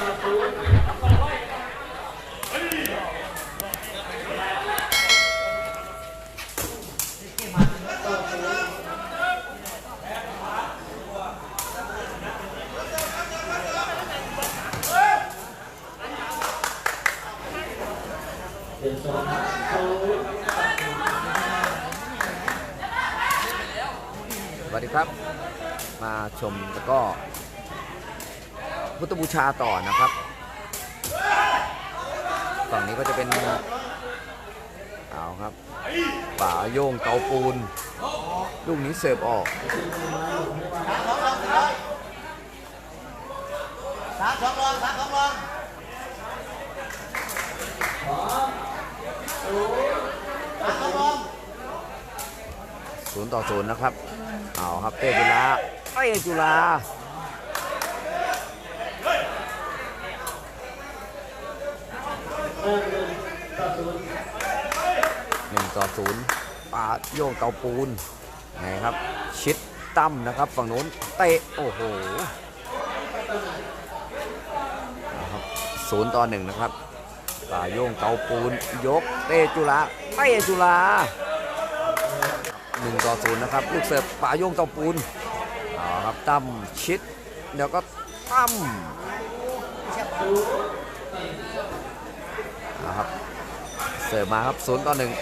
สวัสดีครับ มาชมแล้วก็ พุทธบูชาต่อนะครับฝั่งนี้ก็จะเป็นเอาครับป่าโยงเกาปูน ลูกนี้เสิร์ฟออกสามสองรองสามสองรองศูนย์ต่อศูนย์นะครับ เอาครับเต้จุฬาเต้จุฬา หนึ่งต่อศูนย์ปาโยงเตาปูนไงครับ ชิดตั้มนะครับ ฝั่งนู้นเตะโอ้โหครับศูนย์ต่อหนึ่งนะครับป่าโยงเตาปูน ยกเตจุฬาเตจุฬาหนึ่งต่อศูนย์นะครับ ลูกเสิร์ฟป่าโยงเตาปูนเอาครับตั้มชิด เดี๋ยวก็ตั้มเอาครับ เสิร์ฟมาครับศูนย์ต่อหนึ่ง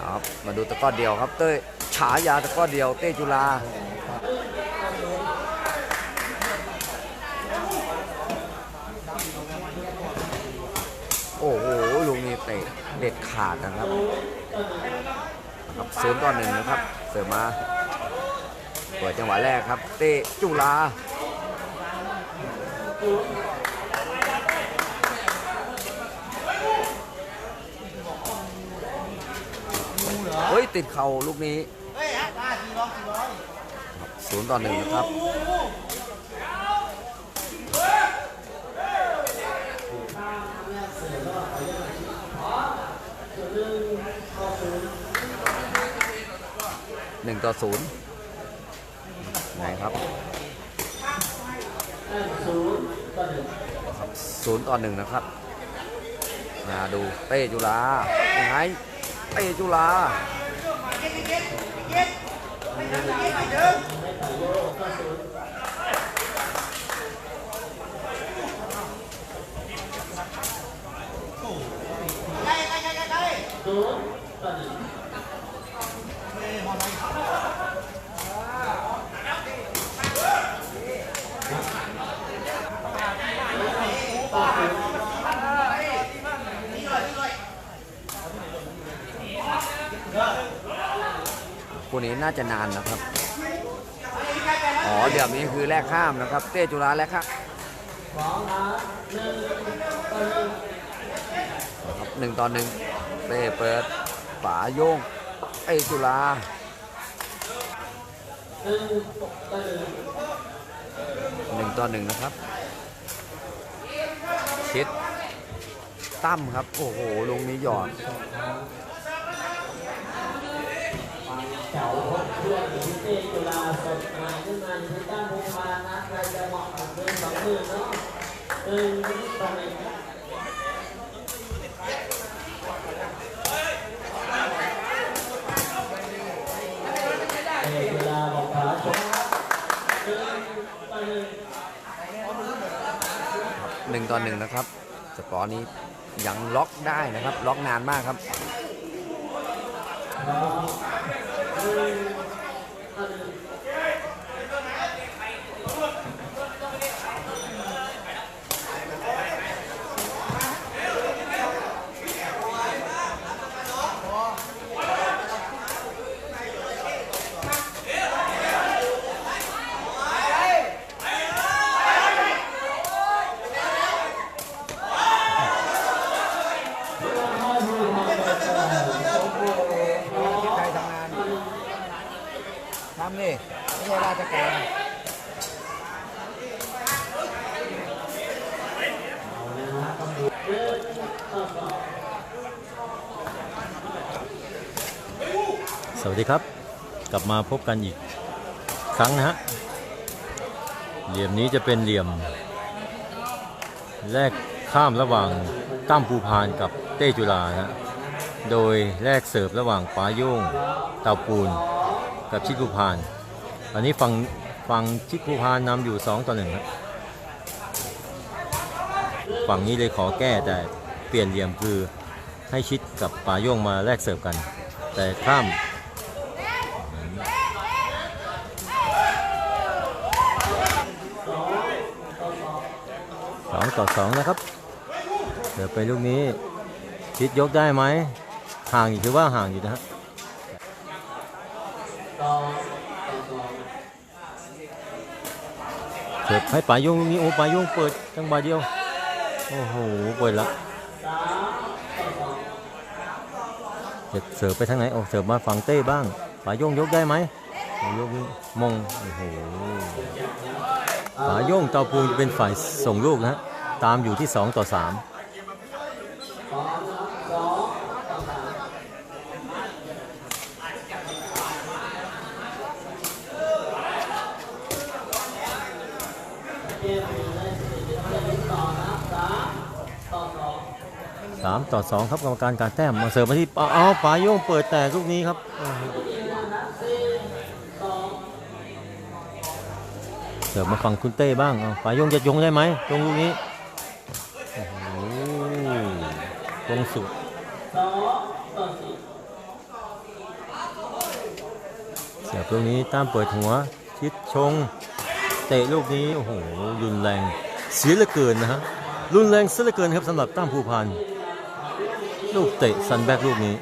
ครับมาดูตะก้อเดียวครับเต้ยฉายาตะก้อเดียวเต้จุฬาโอ้โหลูกนี้เตะเด็ดขาดนะครับครับศูนย์ต่อหนึ่งนะครับ เสิร์ฟมาเปิดจังหวะแรกครับ เตะจุฬา ฮ้ย ติดเข่าลูกนี้ศูนย์ต่อหนึ่งนะครับ หนึ่งต่อศูนย์ไหนครับศูนย์ต่อหนึ่งนะครับ มาดูเต้จุฬาไงเต้จุฬา ใกล้ใกล้ใกล้ใกล้ใกล้ คู่นี้น่าจะนานนะครับ อ๋อเดี๋ยวนี้คือแลกข้ามนะครับ เต้จุฬาแลกข้ามครับหนึ่งต่อหนึ่งเต้เปิดฝาโยงเต้จุฬาหนึ่งต่อหนึ่งนะครับ ชิดตั้มครับ โอ้โหลงนี้หยอด เสาพบเพื่อนอยู่ที่เต้จุฬาสดใหม่ขึ้นมาที่ตั้งวงมานะใครจะเหมาะกับเงินสองหมื่นเนาะเออนี่ตอนไหนครับหนึ่งต่อหนึ่งหนึ่งต่อหนึ่งนะครับ สกอร์นี้ยังล็อกได้นะครับ ล็อกนานมากครับ ありがとう。 สวัสดีครับ กลับมาพบกันอีกครั้งนะฮะเหลี่ยมนี้จะเป็นเหลี่ยม แลกข้ามระหว่างตั้มภูพานกับเต้จุฬานะโดยแลกเสิร์ฟระหว่างปาโย่งเตาปูน กับชิดภูพานตอนนี้ฝั่งฝั่งชิดภูพานนำอยู่ 2 ต่อ1ครับฝั่งนี้เลยขอแก้แต่เปลี่ยนเหลี่ยมคือให้ชิดกับปาโย่งมาแลกเสิร์ฟกัน แต่ข้าม สอง ต่อสองนะครับ เดี๋ยวไปลูกนี้ชิดยกได้ไหม ห่างอยู่ถือว่าห่างอยู่นะฮะต่อต่อสองเสิร์ฟให้ปายโยงลูกนี้โอ้ปายโยงเปิดจังหวะเดียว โอ้โห เปิดละจะเสิร์ฟไปทางไหนโอ้เสิร์ฟมาฝั่งเต้บ้างปายโยงยกได้ไหมปลายโยงมง โอ้โหปายโยงเตาปูจะเป็นฝ่ายส่งลูกนะฮะ ตามอยู่ที่ 2 ต่อ3สองต่อสามสถิติเกมต่อสามต่อสองครับกรรมการการแต้มมาเสิร์ฟมาที่เอาเอาปลายโยงเปิดแต่ลูกนี้ครับเสิร์ฟมาฝั่งคุณเต้บ้างเอาปลายโยงจะยงได้ไหมตรงลูกนี้ ตรงสุดสองต่อสี่เสียบลูกนี้ตามเปิดหัว ชิดชง เตะลูกนี้ โอ้โห รุนแรง เสียเหลือเกินนะฮะ รุนแรงเสียเหลือเกินครับสำหรับตั้มภูพานลูกเตะซันแบกลูกนี้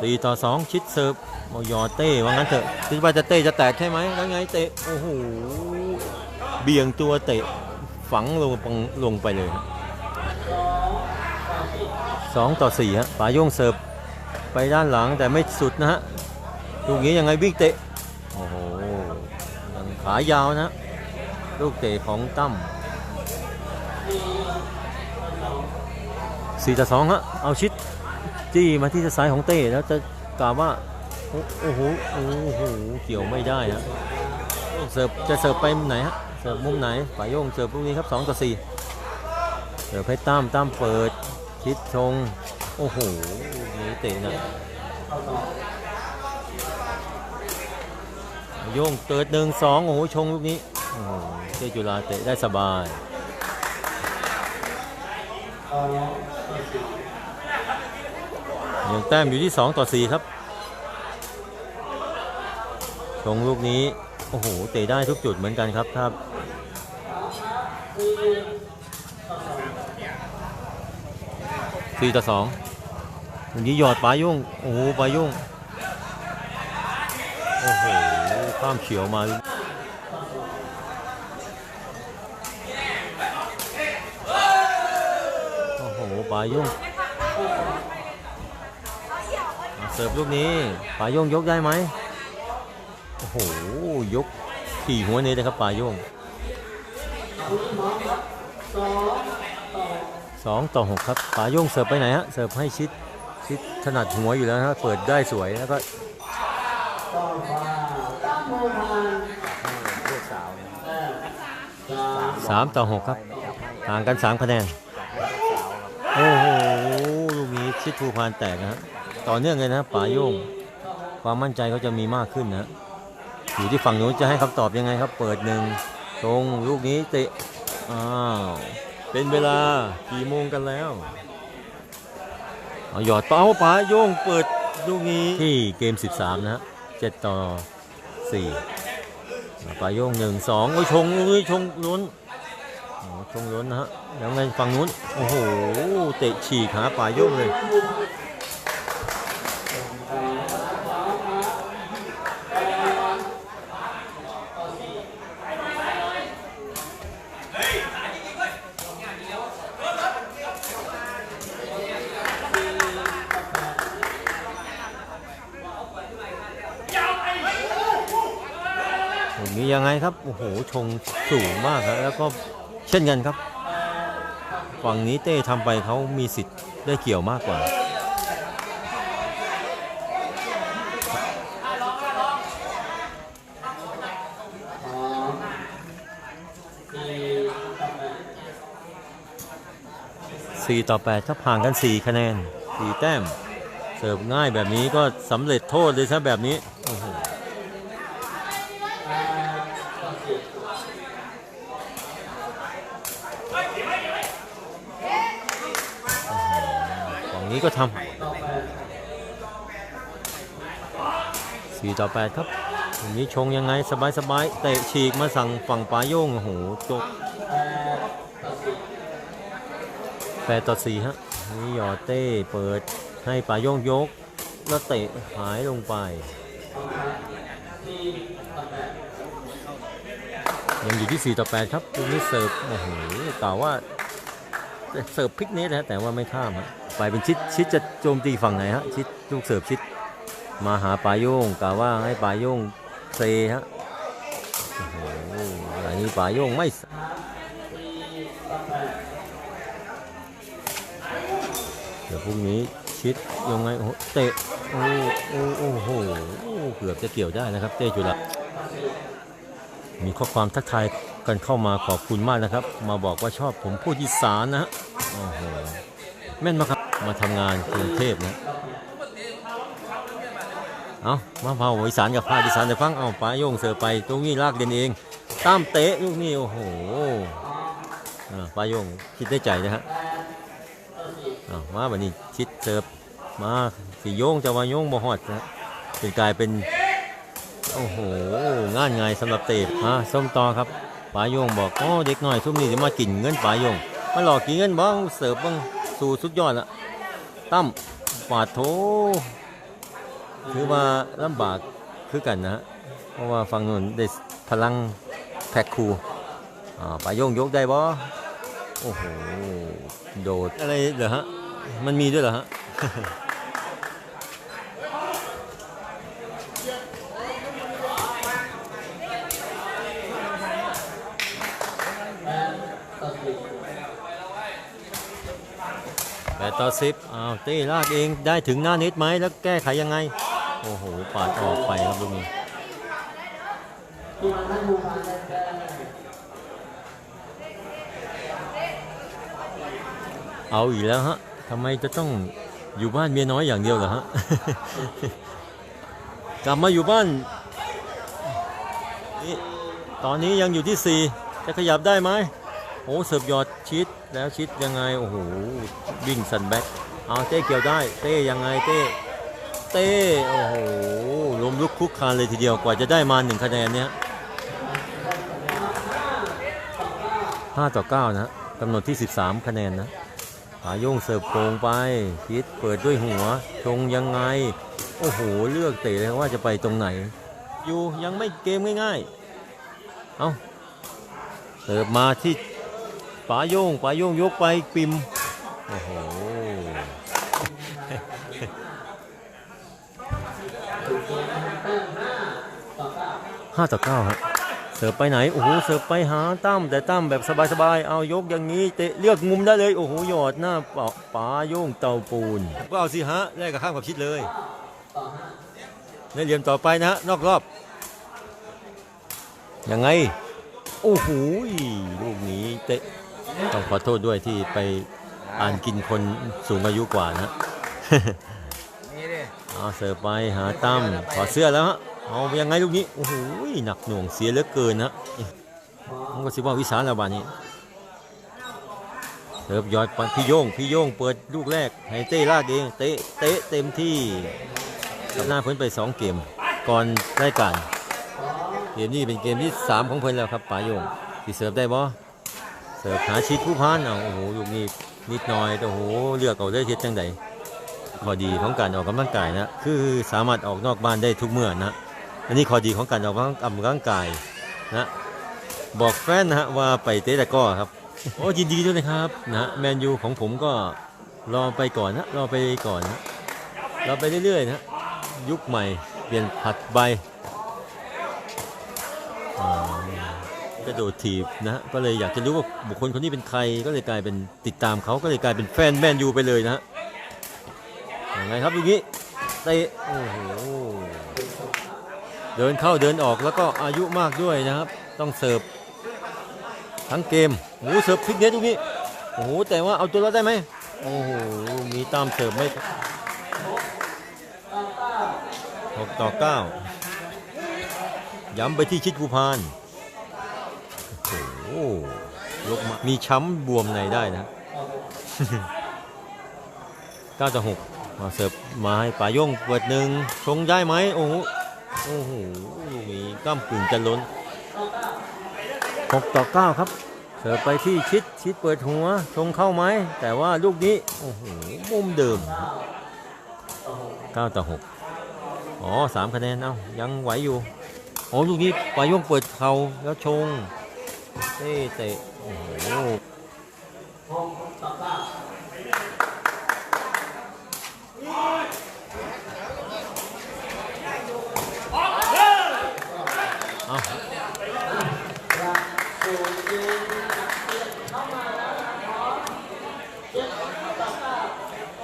สี่ต่อสองชิดเสิร์ฟ มายอเต้ว่างั้นเถอะคิดว่าจะเต้จะแตกใช่ไหมแล้วไงเตะโอ้โหเบี่ยงตัวเตะฝังลงปงลงไปเลยสองต่อสี่ฮะปาโย่งเสิร์ฟไปด้านหลังแต่ไม่สุดนะฮะลูกนี้ยังไงวิ่งเตะโอ้โหยังขายาวนะฮะลูกเตะของตั้มสี่ต่อสองฮะเอาชิดจี้มาที่ซ้ายของเต้แล้วจะกล่าวว่า โอ้โหโอ้โหเกี่ยวไม่ได้ฮะเสิร์ฟจะเสิร์ฟไปมุมไหนฮะเสิร์ฟมุมไหนฝ่ายโยงเสิร์ฟลูกนี้ครับ2ต่อ4เสิร์ฟให้ตั้มตั้มเปิดชิดชงโอ้โหลูกนี้เตะนะโยงเติดหนึ่งสองโอ้โหชงลูกนี้โอ้โหเตจุฬาเตะได้สบายยังแต้มอยู่ที่ 2 ต่อ 4 ครับ ชงลูกนี้ โอ้โห เตะได้ทุกจุดเหมือนกันครับถ้าสี่ต่อสองอย่างนี้หยอดปลายุ่ง โอ้โหปลายุ่ง โอ้โห ข้ามเฉียวมาโอ้โหปลายุ่งเสิร์ฟลูกนี้ปลาโยงยกได้ไหม โอ้โห ยกขี่หัวนี้เลยครับปลาโยงสองต่อหกครับปลาโยงเสิร์ฟไปไหนฮะ เสิร์ฟให้ชิดชิดถนัดหัวอยู่แล้วนะฮะเปิดได้สวยแล้วก็สามต่อหกครับห่างกันสามคะแนน โอ้โห ลูกนี้ชิดภูพานแตกนะฮะ ต่อเนื่องเลยนะป่าโยง ความมั่นใจเขาจะมีมากขึ้นนะ อยู่ที่ฝั่งนู้นจะให้คำตอบยังไงครับ เปิดหนึ่งตรงลูกนี้เตะอ้าวเป็นเวลากี่โมงกันแล้วเอาหยอดเป้าป่าโยงเปิดลูกนี้ที่เกม 13 นะฮะ7ต่อ 4ป่าโยง 1 2โอ้ยชงลูกนี้ชงลุ้นอ้โหชงล้นนะฮะแล้วไงฝั่งนู้น โอ้โห เตะฉีกหาป่าโยงเลย รืยังไงครับ โอ้โห ชงสูงมากครับแล้วก็เช่นกันครับ ฝั่งนี้เต้ทำไปเขามีสิทธิ์ได้เกี่ยวมากกว่าสี่ต่อแ8ครับห่างกันสี่คะแนนสี่แต้ม เสิร์ฟง่ายแบบนี้ก็สำเร็จโทษเลยใซะแบบนี้ นี้ก็ทำ4ต่อ8ครับวันนี้ชงยังไงสบายๆเตะฉีกมาสั่งฝั่งปลาโย่งโอ้โหจบแปดต่อสี่ฮะนี่ยอดเต้เปิดให้ป่าโยงยก แล้วเตะหายลงไป ยังอยู่ที่ 4 ต่อ 8 ครับตรงนี้เสิร์ฟโอ้โหกล่าวว่าเสิร์ฟพลิกเนตนะฮะแต่ว่าไม่ข้ามฮะ ไปเป็นชิดชิดจะโจมตีฝั่งไหนฮะชิดลูกเสิร์ฟชิดมาหาป่าโยงกล่าวว่าให้ป่าโยงเซฮะโอ้โหอันนี้ป่าโยงไม่เดี๋ยวพรุ่งนี้ชิดยังไงโอ้เตะโอ้โอ้โอ้โหเกือบจะเกี่ยวได้นะครับ เต้จุลามีข้อความทักทายกันเข้ามาขอบคุณมากนะครับ มาบอกว่าชอบผมพูดอีสานนะฮะโอ้โหแม่นมากครับ มาทำงานกรุงเทพนะเอามาเผาอีสานกับพาอีสานแต่ฟังเอาป้าโยงเสือไปตรงนี้ลากเด่นเองตามเตะลูกนี้โอ้โหอ่าป้าโยงคิดได้ใจนะฮะอ้ามาบันนี้ชิดเสิร์ฟมาสีโยงจะว่าโยงบ่ฮอดนะเป็นกลายเป็นโอ้โหงานง่ายสำหรับเตะมาส้มตอครับป๋าโยงบอกโอ้เด็กน้อยทุ่มนี้จะมากินเงินป๋าโยงมาหลอกกินเงินบ้างเสิร์ฟบ้าง สู่สุดยอดละตั้มปาดโถถือว่าลำบากคือกันนะฮะเพราะว่าฝั่งนู้นได้พลังแพ็คคูอ่าปาโยงยกได้บ่โอ้โห โดดอะไรเหรอฮะ มันมีด้วยเหรอฮะ แปดต่อสิบอ้าวต้ลากเองได้ถึงหน้าเน็ตไหมแล้วแก้ไขยังไง โอ้โหปาดออกไปครับลูกนี้เอาอีกแล้วฮะทำไมจะต้องอยู่บ้านเมียน้อยอย่างเดียวเหรอฮะ กลับมาอยู่บ้านนี่ตอนนี้ยังอยู่ที่ 4 จะขยับได้ไหมโอ้เสิร์ฟยอดชิด แล้วชิดยังไง โอ้โหวิ่งสันแบ็กเอาเต้เกี่ยวได้ เต้ยังไงเต้ เต้โอ้โหล้มลุกคลุกคานเลยทีเดียวกว่าจะได้มาหนึ่งคะแนนเนี้ย5ต่อ9นะกำหนดที่ 13 คะแนนนะผาโยงเสิร์ฟโกงไปคิดเปิดด้วยหัว ชงยังไง โอ้โห เลือกเตะเลยว่าจะไปตรงไหน อยู่ยังไม่เกมง่ายๆ เอาเสิร์ฟมาที่ ป๋าโยงป๋าโยงยกไปปิมโอ้โหห้าต่อเก้าฮะเสิร์ฟไปไหนโอ้โหเสิร์ฟไปหาตั้มแต่ตั้มแบบสบายๆเอายกอย่างนี้เตะเลือกมุมได้เลยโอ้โหหยอดหน้าป๋าป๋าโย่งเตาปูนก็เอาสิฮะแลกกับข้ามกับชิดเลยในเหลี่ยมต่อไปนะฮะนอกรอบยังไง โอ้โหลูกนี้เตะ ต้องขอโทษด้วยที่ไปอ่านกินคนสูงอายุกว่านะนี่ดิเอาเสิร์ฟไปหาตั้มถอดเสื้อแล้วฮะเอายังไงลูกนี้โอ้โหหนักหน่วงเสียเหลือเกินนะมันก็สิว่าวิสานแล้วบาดนี้เสิร์ฟยอดไปพี่โยงพี่โยงเปิดลูกแรกให้เต้ลากเองเตะเตะเต็มที่กับหน้าเพิ่นไป 2 เกม ก่อนรายการเกมนี้เป็นเกมที่ 3 ของเพิ่นแล้วครับป๋าโยงที่เสิร์ฟได้บ่ เสิร์ฟหาชิดผู้พานเอาโอ้โหลูกนี้นิดหน่อยแต่โอ้โหเลือกเอาได้เทียดจังใดข้อดีของการออกกำลังกายนะคือสามารถออกนอกบ้านได้ทุกเมื่อนะอันนี้ข้อดีของการออกกำลังกายนะบอกแฟนนะฮะว่าไปเตะตะก้อครับโอ้ยินดีด้วยนะครับนะแมนยูของผมก็รอไปก่อนนะรอไปก่อนนะรอไปเรื่อยๆนะยุคใหม่เปลี่ยนผัดใบ กระโดดถีบนะก็เลยอยากจะรู้ว่าบุคคลคนนี้เป็นใครก็เลยกลายเป็นติดตามเขาก็เลยกลายเป็นแฟนแมนยูไปเลยนะฮะยังไงครับลูกนี้เตะโอ้โหเดินเข้าเดินออกแล้วก็อายุมากด้วยนะครับ ต้องเสิร์ฟทั้งเกมโอ้โหเสิร์ฟพลิกเน็ตลูกนี้โอ้โหแต่ว่าเอาตัวรอดได้ไหมโอ้โหมีตามเสิร์ฟไม่หกต่อเก้าย้ำไปที่ชิดภูพาน ยกมา มีช้ำบวมในได้นะ9ต่อ6มาเสิร์ฟมาให้ป่าโย่งเปิดหนึ่งชงได้ไหมโอ้โหโอ้โหลูกนี้ก้ามกึ่งจะล้น6ต่อ9ครับ เสิร์ฟไปที่ชิดชิดเปิดหัวชงเข้าไหม แต่ว่าลูกนี้โอ้โหมุมเดิม9ต่อ6อ๋อสามคะแนน เอ้า ยังไหวอยู่โอ้ลูกนี้ปลายโยงเปิดเข่าแล้วชง เตะเตะโอ้โหเอา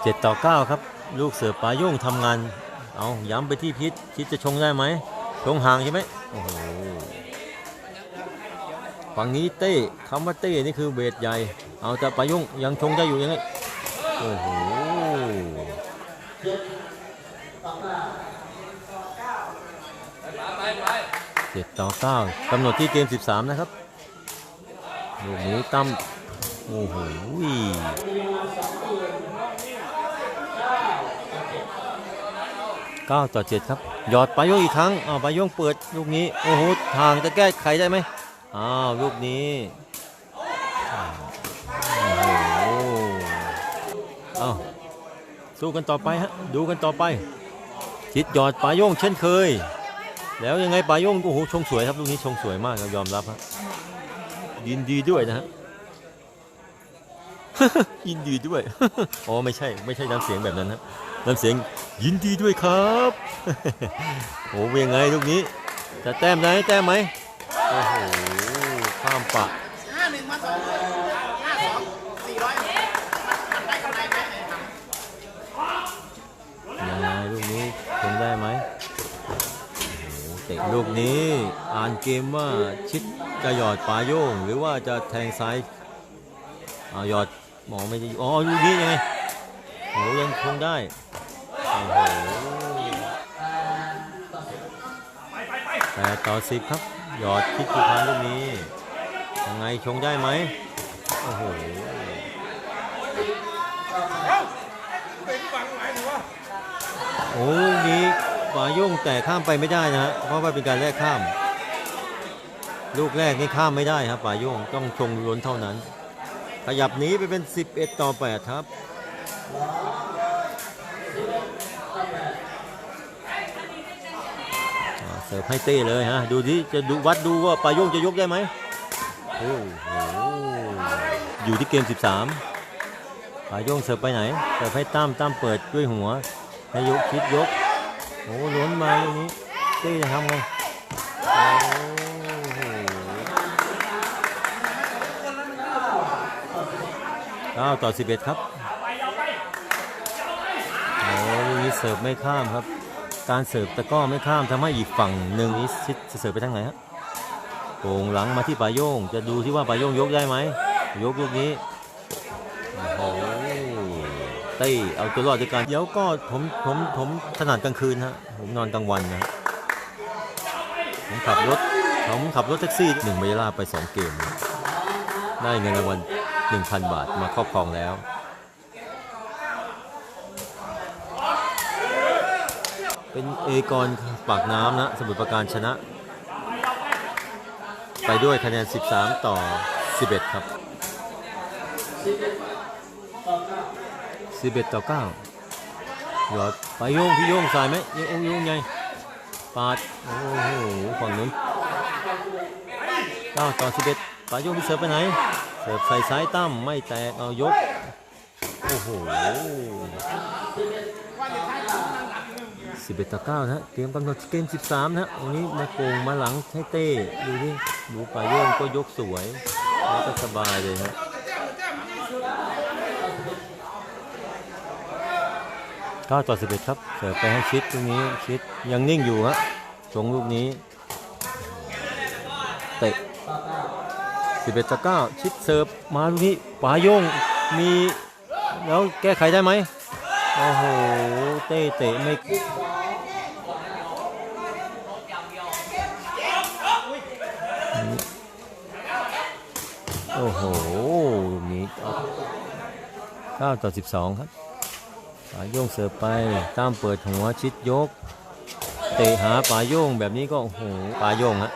เจ็ดต่อเก้าครับ ลูกเสือปลาโย่งทำงาน เอาย้ำไปที่พิษพิษจะชงได้ไหมชงห่างใช่ไหมโอ้โห ฝั่งนี้เต้คำว่าเต้นี่คือเบสใหญ่ เอาแต่ปลาโย่งยังชงได้อยู่ยังไงโอ้โหเจ็ดต่อเก้ากำหนดที่เกม 13 นะครับลูกนี้ตั้มโอ้โห9ต่อ7ครับ หยอดปายโยงอีกครั้งอ้าวปายโยงเปิดลูกนี้ โอ้โห ทางจะแก้ไขได้ไหม อ้าวลูกนี้โอ้โหอ้าวสู้กันต่อไปฮะดูกันต่อไปจิตหยอดปลายโยงเช่นเคย แล้วยังไงปลายโยงโอ้โหชงสวยครับลูกนี้ชงสวยมากครับยอมรับฮะยินดีด้วยนะฮะยินดีด้วย อ๋อไม่ใช่ไม่ใช่น้ำเสียงแบบนั้นนะน้ำเสียงยินดีด้วยครับ โอ้เป็นยังไงลูกนี้ จะแต้มไหมแต้มไหม โอ้โห ข้ามปะห้าหนึ่งมาสองห้าสองสี่ร้อยได้กำไรไหมยังไงลูกนี้คงได้ไหมเตะลูกนี้อ่านเกมว่าชิดจะหยอดปลาโย่งหรือว่าจะแทงซ้ายหยอดหมอไม่ได้อ๋อลูกนี้ยังไงโอ้โหยังคงได้โอ้โหแปดต่อสิบครับ หยอดคิดผู้พันลูกนี้ยังไงชงได้ไหมโอ้โหโอ้นี้ปาโย่งแต่ข้ามไปไม่ได้นะฮะเพราะว่าเป็นการแลกข้าม ลูกแรกนี่ข้ามไม่ได้ครับปาโย่งต้องชงล้นเท่านั้น ขยับหนีไปเป็น 11 ต่อ 8 ครับ อ่า เสิร์ฟให้เต้เลยฮะดูดิจะดูวัดดูว่าปลาโย่งจะยกได้ไหมโอ้โหอยู่ที่เกม 13ปลาโย่งเสิร์ฟไปไหนเสิร์ฟให้ตั้มตั้มเปิดด้วยหัวให้ยกคิดยกโอ้ล้นมาตรงนี้เต้จะทำไงอ้โหเก้าต่อ 11 ครับโอ้ลูกนี้เสิร์ฟไม่ข้ามครับ การเสิร์ฟตะก้อไม่ข้ามทำให้อีกฝั่งหนึ่งนี้ชิดจะเสิร์ฟไปทางไหนฮะโป่งหลังมาที่ปลายโยง จะดูที่ว่าปลายโยงยกได้ไหมยกลูกนี้โอ้โหเต้เอาตัวรอดด้วยกันเดี๋ยวก็ผมผมผมถนัดกลางคืนฮะผมนอนกลางวันนะผมขับรถผมขับรถแท็กซี่หนึ่งเวลาไปสองเกม ได้เงินรางวัล1,000 บาทมาครอบครองแล้ว เป็นเอกรปากน้ำนะ สมุทรปราการชนะ ไปด้วยคะแนน 13 ต่อ 11 ครับ 11 ต่อ9หยอดไปโยงพี่โยงสายไหมโยงโยงไงปาด โอ้โหฝั่งนู้น9ต่อ 11ปาโยงพี่เสิร์ฟไปไหน เสิร์ฟใส่ซ้ายตั้มไม่แตกเอายก โอ้โห 11ต่อ9นะฮะ เตรียมกำหนดเกม 13 นะฮะวันนี้มาโกงมาหลังให้เต้ ดูดิดูปลาโยงก็ยกสวย แล้วก็สบายเลยฮะ9ต่อ11ครับเสิร์ฟไปให้ชิดลูกนี้ชิดยังนิ่งอยู่ฮะชงลูกนี้เตะ11ต่อ9ชิดเสิร์ฟมาลูกนี้ป๋าโยงมีแล้วแก้ไขได้ไหมโอ้โห เตะเตะไม่ 9 ต่อ 12 ครับป๋าโยงเสิร์ฟไปตามเปิดหัวชิดยก เตะหาป๋าโยงแบบนี้ก็โอ้โหป๋าโยงฮะ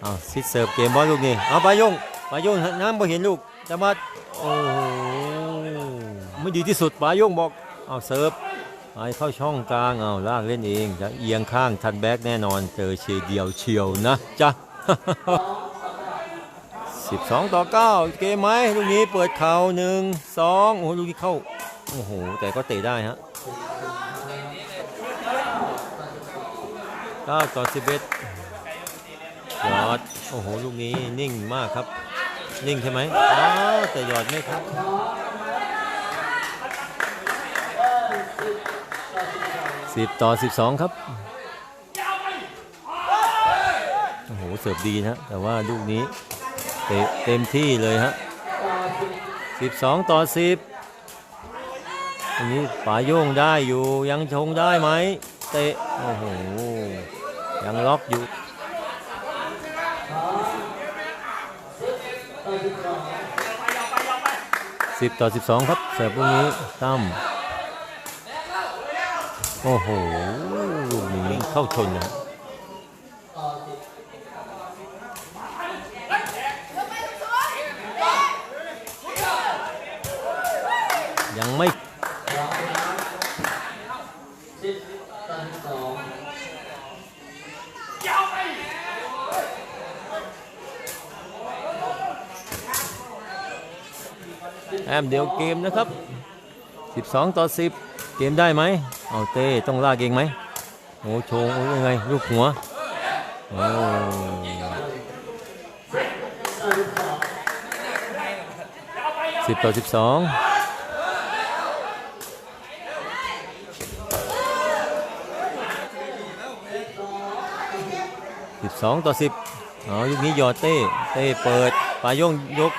เอาซิดเสิร์ฟเกมบอลลูกนี่เอาป๋าโยงป๋าโยงน้ำบ่เห็นลูกจะมาโอ้โหไม่ดีที่สุดป๋าโยงบอกเอาเสิร์ฟไปเข้าช่องกลางเอาลากเล่นเองจะเอียงข้างทันแบ็กแน่นอนเจอเชียเดียวเชียวนะจ๊ะ 12 ต่อ 9 เกมไหมลูกนี้เปิดเข่าหนึ่งสองโอ้โหลูกนี้เข้า โอ้โห แต่ก็เตะได้ฮะ9ต่อ 11 ยอด โอ้โห ลูกนี้นิ่งมากครับ นิ่งใช่ไหมอ้าวแต่ยอดไม่ครับ10ต่อ 12 ครับโอ้โห เสิร์ฟดีนะ แต่ว่าลูกนี้ เตะเต็มที่เลยฮะ 12 ต่อ 10 อันนี้ป่าโยงได้อยู่ยังชงได้ไหม เตะ โอ้โห ยังล็อกอยู่สิบต่อสิบสองครับเสิร์ฟลูกนี้ตั้มโอ้โหลูกนี้เข้าชนนะยังไม่ แอมเดียวเกมนะครับ 12 ต่อ 10 เกมได้ไหมเอาเต้ต้องลากเองไหมโอ้โชงโอ้ยังไงลูกหัวโอ้สิบต่อสิบสองสิบสองต่อสิบเอยุคนี้ยอดเต้ เต้เปิดปลายงยก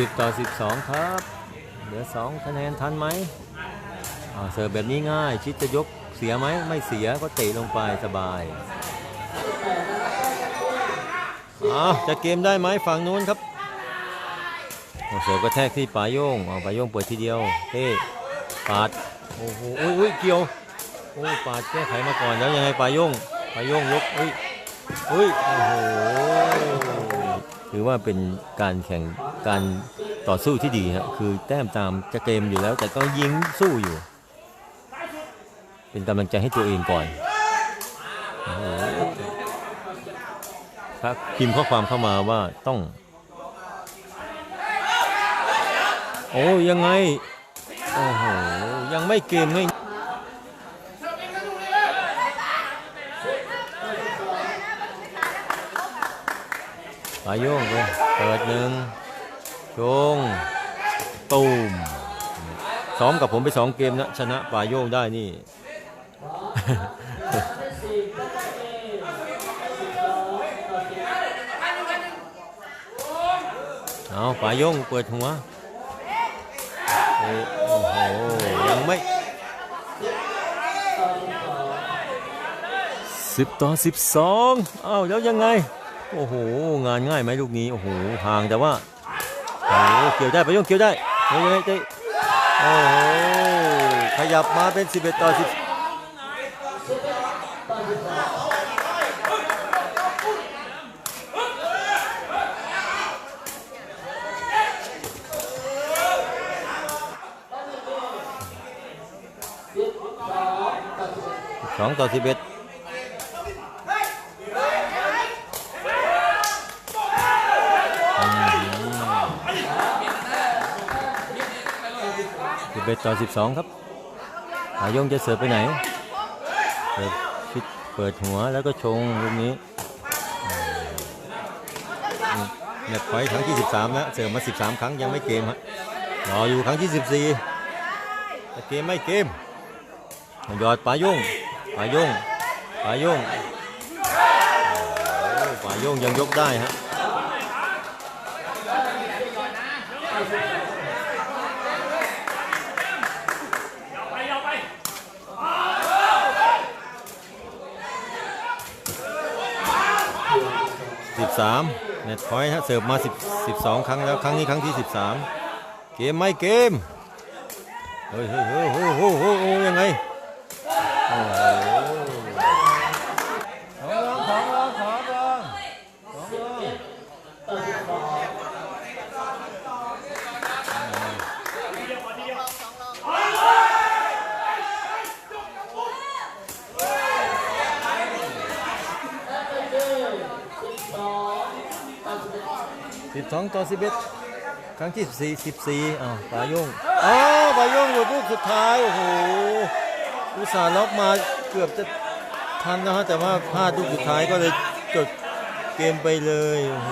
สิบต่อสิบสองครับ เหลือสองคะแนนทันไหมอ่าเสิร์ฟแบบนี้ง่าย ชิดจะยกเสียไหม ไม่เสียก็เตะลงไปสบายอาจะเกมได้ไหมฝั่งนู้นครับเอเสิร์ฟกระแทกที่ป่าโยงเอาป่าโยงเปิดทีเดียว เต้ปาด โอ้โหอุ้ยอุ้ยเกี่ยว โอ้ปาดแก้ไขมาก่อนแล้วยังไงป่าโยงป่าโยงยกอุ้ยอุ้ย โอ้โห ถือว่าเป็นการแข่ง การต่อสู้ที่ดีครับคือแต้มตามจะเกมอยู่แล้ว แต่ก็ยิงสู้อยู่ เป็นกำลังใจให้ตัวเองก่อนโอ้โหครับพิมพ์ข้อความเข้ามาว่าต้อง โอ้ยังไง โอ้โห ยังไม่เกมไม่ปลายโยงเลยเปิดหนึ่ง โจงตูมซ้อมกับผมไปสองเกมนะชนะปลายโยงได้นี่ เอาปลายโยงเปิดหัว โอ้โห ยังไม่สิบต่อสิบสองอ้าวแล้วยังไง โอ้โห งานง่ายไหมลูกนี้ โอ้โห ห่างแต่ว่า โอ้เกี่ยวได้ไปย่งเกี่ยวได้เฮ้ยเฮ้ยเฮ้ยโอ้โหขยับมาเป็น 11 ต่อ 10สองต่อสิบเอ็ด สิบเอ็ดต่อสิบสองครับอายงจะเสิร์ฟไปไหนเสิร์ฟชิดเปิดหัวแล้วก็ชงลูกนี้อืมแมตพอยครั้งที่ 13 แล้ว เสิร์ฟมา 13 ครั้งยังไม่เกมฮะรออยู่ครั้งที่ 14แต่เกมไม่เกมหยอดปายุ่งปายุ่งปายุ่งปายุ่งยังยกได้ฮะ 13เน็ตพอยต์ฮะเสิร์ฟมา10 12 ครั้งแล้วครั้งนี้ครั้งที่ 13 เกมไม่เกม เฮ้ยเฮ้ยเฮ้ยเฮ้ยยังไงโอ้โห สองต่อสิบเอ็ดครั้งที่สี่สิบสี่อ้าวปลาโยงอ้าวปลาโยงหลุดลูกสุดท้ายโอ้โหอุตส่าห์ล็อกมาเกือบจะทันนะฮะแต่ว่าพลาดลูกสุดท้ายก็เลยจบเกมไปเลยโอ้โห